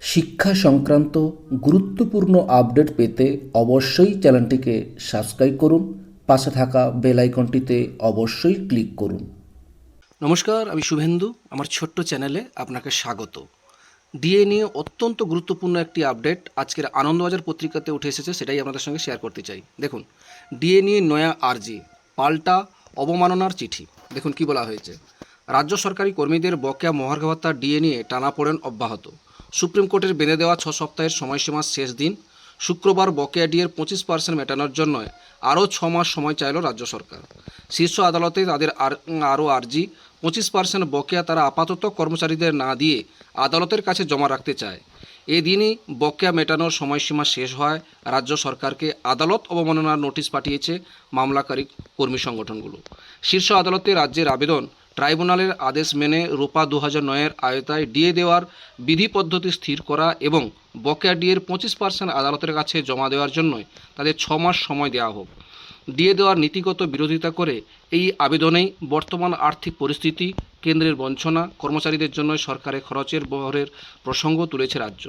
শিক্ষা সংক্রান্ত গুরুত্বপূর্ণ আপডেট পেতে অবশ্যই চ্যানেলটিকে সাবস্ক্রাইব করুন, পাশে থাকা বেল আইকনটিতে অবশ্যই ক্লিক করুন। নমস্কার, আমি শুভেন্দু। আমার ছোট্ট চ্যানেলে আপনাকে স্বাগত। ডিএ নিয়ে অত্যন্ত গুরুত্বপূর্ণ একটি আপডেট আজকের আনন্দবাজার পত্রিকাতে উঠে এসেছে, সেটাই আপনাদের সঙ্গে শেয়ার করতে চাই। দেখুন, ডিএ নিয়ে নয়া আরজি, পাল্টা অবমাননার চিঠি। দেখুন কি বলা হয়েছে। রাজ্য সরকারি কর্মীদের বকেয়া মহার্ঘ ভাতা ডিএ নিয়ে টানাপোড়েন অব্যাহত। সুপ্রিম কোর্টের বেঁধে দেওয়া ছ সপ্তাহের সময়সীমার শেষ দিন, শুক্রবার বকেয়া ডিএর পঁচিশ পার্সেন্ট মেটানোর জন্য আরও ছ মাস সময় চাইল রাজ্য সরকার। শীর্ষ আদালতে তাদের আর, আরও আর্জি, পঁচিশ পার্সেন্ট বকেয়া তারা আপাতত কর্মচারীদের না দিয়ে আদালতের কাছে জমা রাখতে চায়। এদিনই বকেয়া মেটানোর সময়সীমা শেষ হয়, রাজ্য সরকারকে আদালত অবমাননার নোটিশ পাঠিয়েছে মামলাকারী কর্মী সংগঠনগুলো। শীর্ষ আদালতে রাজ্যের আবেদন ট্রাইব্যুনালের আদেশ মেনে রোপা দু হাজার নয়ের আয়তায় ডিএ দেওয়ার বিধি পদ্ধতি স্থির করা এবং বকেয়া ডিএর পঁচিশ পার্সেন্ট আদালতের কাছে জমা দেওয়ার জন্য তাদের ছ মাস সময় দেওয়া হোক। ডিএ দেওয়ার নীতিগত বিরোধিতা করে এই আবেদনেই বর্তমান আর্থিক পরিস্থিতি, কেন্দ্রের বঞ্চনা, কর্মচারীদের জন্য সরকারের খরচের বহরের প্রসঙ্গ তুলেছে রাজ্য।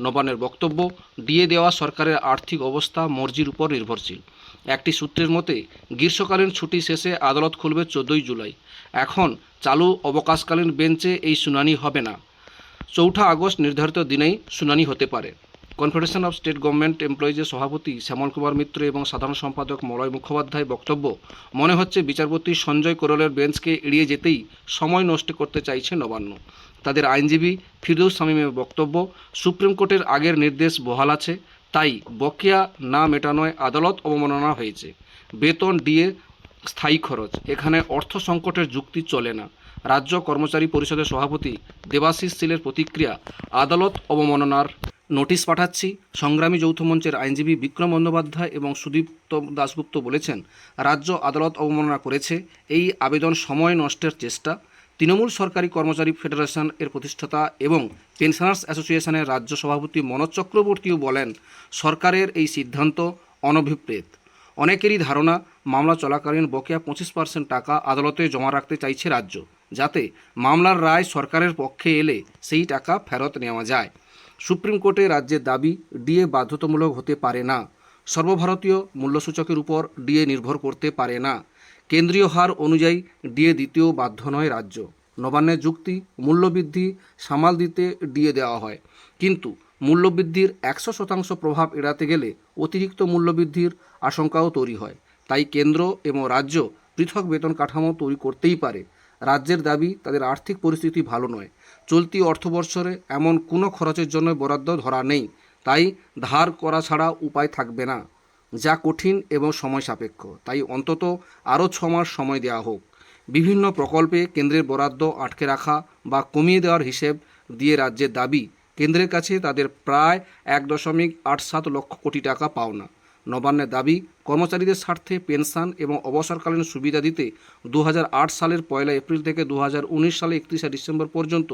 নবান্নের বক্তব্য, ডিএ দেওয়া সরকারের আর্থিক অবস্থা মর্জির উপর নির্ভরশীল। একটি সূত্রের মতে, গ্রীষ্মকালীন ছুটি শেষে আদালত খুলবে চোদ্দোই জুলাই। এখন চালু অবকাশকালীন বেঞ্চে এই শুনানি হবে না। চৌঠা আগস্ট নির্ধারিত দিনেই শুনানি হতে পারে। কনফেডারেশন অফ স্টেট গভর্নমেন্ট এমপ্লয়িজের সভাপতি শ্যামল কুমার মিত্র এবং সাধারণ সম্পাদক মলয় মুখোপাধ্যায় বক্তব্য, মনে হচ্ছে বিচারপতি সঞ্জয় কোরলের বেঞ্চকে এড়িয়ে যেতেই সময় নষ্ট করতে চাইছে নবান্ন। তাদের আইনজীবী ফিরদৌস শামীমের বক্তব্য, সুপ্রিম কোর্টের আগের নির্দেশ বহাল আছে। তাই বকেয়া না মেটানোয় আদালত অবমাননা হয়েছে। বেতন ডিএ স্থায়ী খরচ। এখানে অর্থ সংকটের যুক্তি চলে না। রাজ্য কর্মচারী পরিষদের সভাপতি দেবাশিস সিলের প্রতিক্রিয়া, আদালত অবমাননার নোটিশ পাঠাচ্ছি। সংগ্রামী যৌথ মঞ্চের আইনজীবী বিক্রম বন্দ্যোপাধ্যায় এবং সুদীপ্ত দাশগুপ্ত বলেছেন, রাজ্য আদালত অবমাননা করেছে। এই আবেদন সময় নষ্টের চেষ্টা। তৃণমূল সরকারি কর্মচারী ফেডারেশন এর প্রতিষ্ঠাতা এবং পেনশনার্স অ্যাসোসিয়েশনের রাজ্য সভাপতি মনোজ চক্রবর্তীও বলেন, সরকারের এই সিদ্ধান্ত অনভিপ্রেত। অনেকেরই ধারণা, মামলা চলাকালীন বকেয়া পঁচিশ পার্সেন্ট টাকা আদালতে জমা রাখতে চাইছে রাজ্য, যাতে মামলার রায় সরকারের পক্ষে এলে সেই টাকা ফেরত নেওয়া যায়। সুপ্রিম কোর্টে রাজ্যের দাবি, ডিএ বাধ্যতামূলক হতে পারে না। সর্বভারতীয় মূল্যসূচকের উপর ডিএ নির্ভর করতে পারে না। কেন্দ্রীয় হার অনুযায়ী ডিএ দ্বিতীয় বাধ্য নয় রাজ্য। নবান্নের যুক্তি, মূল্যবৃদ্ধি সামাল দিতে ডিএ দেওয়া হয়। কিন্তু মূল্যবৃদ্ধির একশো শতাংশ প্রভাব এড়াতে গেলে অতিরিক্ত মূল্যবৃদ্ধির আশঙ্কাও তৈরি হয়। তাই কেন্দ্র এবং রাজ্য পৃথক বেতন কাঠামো তৈরি করতেই পারে। রাজ্যের দাবি, তাদের আর্থিক পরিস্থিতি ভালো নয়। চলতি অর্থবর্ষরে এমন কোনো খরচের জন্য বরাদ্দ ধরা নেই। তাই ধার করা ছাড়া উপায় থাকবে না। যা কঠিন এবং সময় সাপেক্ষ। তাই অন্তত আরও ছ মাস সময় দেওয়া হোক। বিভিন্ন প্রকল্পে কেন্দ্রের বরাদ্দ আটকে রাখা বা কমিয়ে দেওয়ার হিসেব দিয়ে রাজ্যের দাবি, কেন্দ্রের কাছে তাদের প্রায় এক দশমিক আট সাত লক্ষ কোটি টাকা পাওনা। নবান্নের দাবি, কর্মচারীদের স্বার্থে পেনশন এবং অবসরকালীন সুবিধা দিতে দু হাজার আট সালের পয়লা এপ্রিল থেকে দু হাজার উনিশ সালে একত্রিশে ডিসেম্বর পর্যন্ত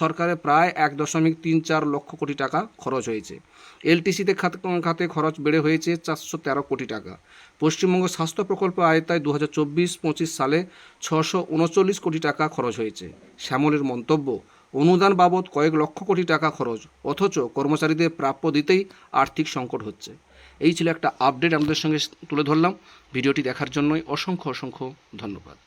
সরকারের প্রায় এক দশমিক তিন চার লক্ষ কোটি টাকা খরচ হয়েছে। এলটিসিতে খাত খাতে খরচ বেড়ে হয়েছে চারশো তেরো কোটি টাকা। পশ্চিমবঙ্গ স্বাস্থ্য প্রকল্প আয়তায় দু হাজার চব্বিশ পঁচিশ সালে ছশো উনচল্লিশ কোটি টাকা খরচ হয়েছে। শ্যামলের মন্তব্য, অনুদান বাবদ কয়েক লক্ষ কোটি টাকা খরচ, অথচ কর্মচারীদের প্রাপ্য দিতেই আর্থিক সংকট হচ্ছে। এই ছিল একটা আপডেট আমাদের সঙ্গে তুলে ধরলাম। ভিডিওটি দেখার জন্যই অসংখ্য অসংখ্য ধন্যবাদ।